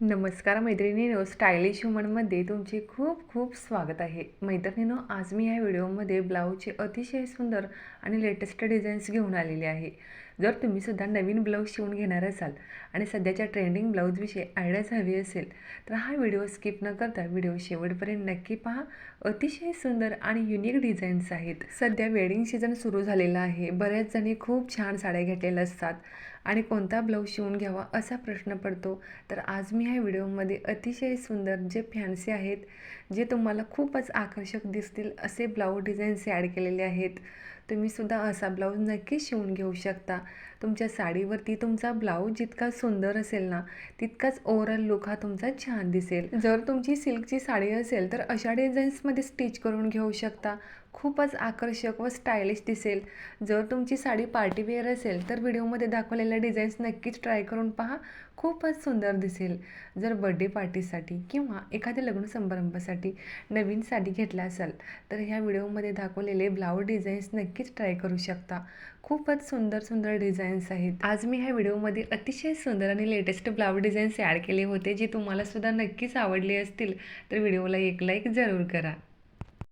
नमस्कार मैत्रिणीनो स्टायलिश ह्युमनमध्ये तुमचे खूप खूप स्वागत आहे. मैत्रिणीनो आज मी ह्या व्हिडिओमध्ये ब्लाऊजचे अतिशय सुंदर आणि लेटेस्ट डिझाईन्स घेऊन आलेले आहे. जर तुम्हीसुद्धा नवीन ब्लाऊज शिवून घेणार असाल आणि सध्याच्या ट्रेंडिंग ब्लाऊजविषयी आयडियाज हवी असेल तर हा व्हिडिओ स्किप न करता व्हिडिओ शेवटपर्यंत नक्की पहा. अतिशय सुंदर आणि युनिक डिझाईन्स आहेत. सध्या वेडिंग सीझन सुरू झालेला आहे. बऱ्याच जणी खूप छान साड्या घेतलेल्या असतात. आणि कोणता ब्लाऊज शिवून घ्यावा असा प्रश्न पडतो. तर आज मी ह्या व्हिडिओमध्ये अतिशय सुंदर जे फॅन्सी आहेत जे तुम्हाला खूपच आकर्षक दिसतील असे ब्लाऊज डिझाईन्स ॲड केलेले आहेत. तुम्हीसुद्धा असा ब्लाऊज नक्कीच शिवून घेऊ शकता. तुमच्या साडीवरती तुमचा ब्लाऊज जितका सुंदर असेल ना तितकाच ओव्हरऑल लुक हा तुमचा छान दिसेल. जर तुमची सिल्कची साडी असेल तर अशा डिझाईन्समध्ये स्टिच करून घेऊ शकता. खूपच आकर्षक व स्टायलिश दिसेल. जर तुमची साडी पार्टीवेअर असेल तर व्हिडिओमध्ये दाखवलेल्या डिझाईन्स नक्कीच ट्राय करून पहा. खूपच सुंदर दिसेल. जर बड्डे पार्टीसाठी किंवा एखाद्या लग्न समारंभासाठी नवीन साडी घेतला असाल तर ह्या व्हिडिओमध्ये दाखवलेले ब्लाऊज डिझाईन्स नक्की नक्कीच ट्राय करू शकता. खूपच सुंदर सुंदर डिझाईन्स आहेत. आज मी ह्या व्हिडिओमध्ये अतिशय सुंदर आणि लेटेस्ट ब्लाऊज डिझाईन्स ॲड केले होते जे तुम्हाला सुद्धा नक्कीच आवडले असतील. तर व्हिडिओला एक लाईक जरूर करा.